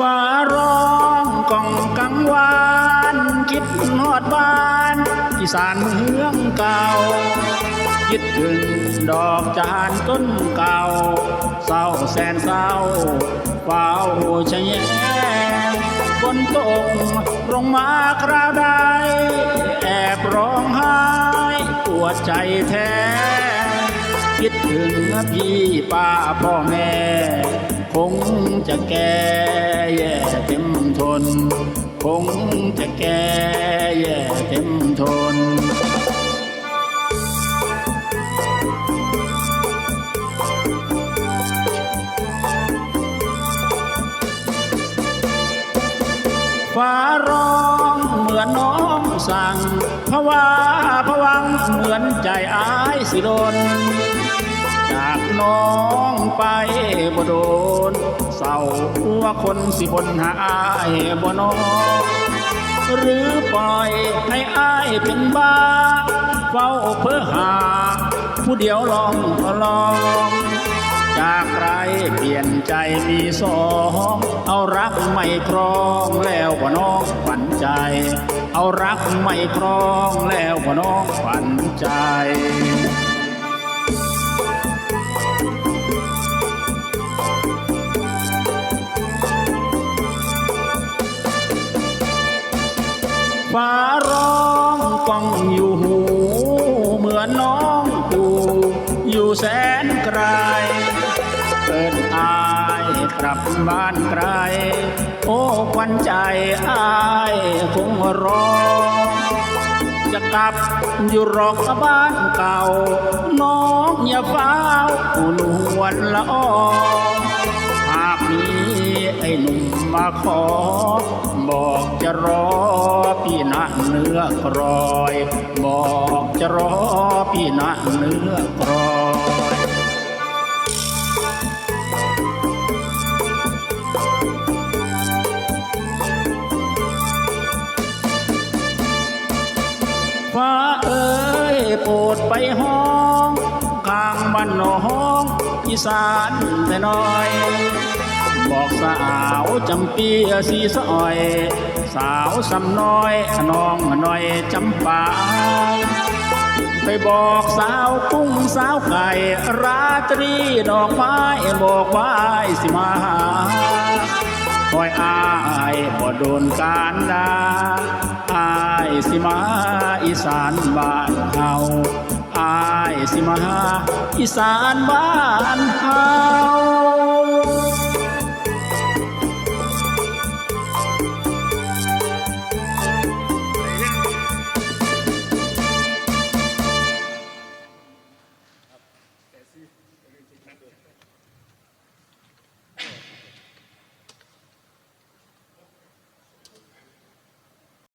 ฟ้าร้องกองกังวาน คิดฮอดบ้านอีสานเมืองเก่า คิดถึงดอกจานต้นเก่า เศร้าแสนเศร้าเฝ้าชะแยงฝนตกลงมาคราวใดแอบร้องไห้ปวดใจแท้ คิดถึงพี่ป้าพ่อแม่ คงจะแก่แย่เต็มทน คงจะแก่แย่เต็มทนฟ้าร้องเหมือนน้องสั่งพะว่าพะวังเหมือนใจอายสิโดนจากน้อง ไปบ่โดนเศร้าหัวคนสิบนหาอายบ่นอหรือปล่อยให้อายเป็นบ้า เฝ้าเพื่อหา ผู้เดียวลองลอง จากใครเปลี่ยนใจมีสอง เอารักไม่ครองแล้วบ่น้องฝันใจ เอารักไม่ครองแล้วบ่น้องฝันใจ ององอยู่หู เหมือนน้องกูอยู่แสนไกลเกิดอายกลับบ้านไกล โอ้ควันใจอายคงรอ จะกลับอยู่รอกบ้านเก่า น้องอย่าเฝ้าหนวลละออหากมีไอ้หนุ่มมาขอ บอกจะรอ เนื้อกรอย บอกจะรอพี่นะเนื้อกรอยฟ้าเอ้ยโปรดไปห้อง ข้างบ้านหนองอีสานแต่น้อย สาวจำปีสีสอย สาวสำน้อยน้องน้อยจำปาไปบอกสาวกุ้งสาวไก่ราตรีดอกไม้บอกไว้สิมาหาคอยอายบ่โดนการดาอายสิมาอีสานบ้านเฮาอายสิมาอีสานบ้านเฮา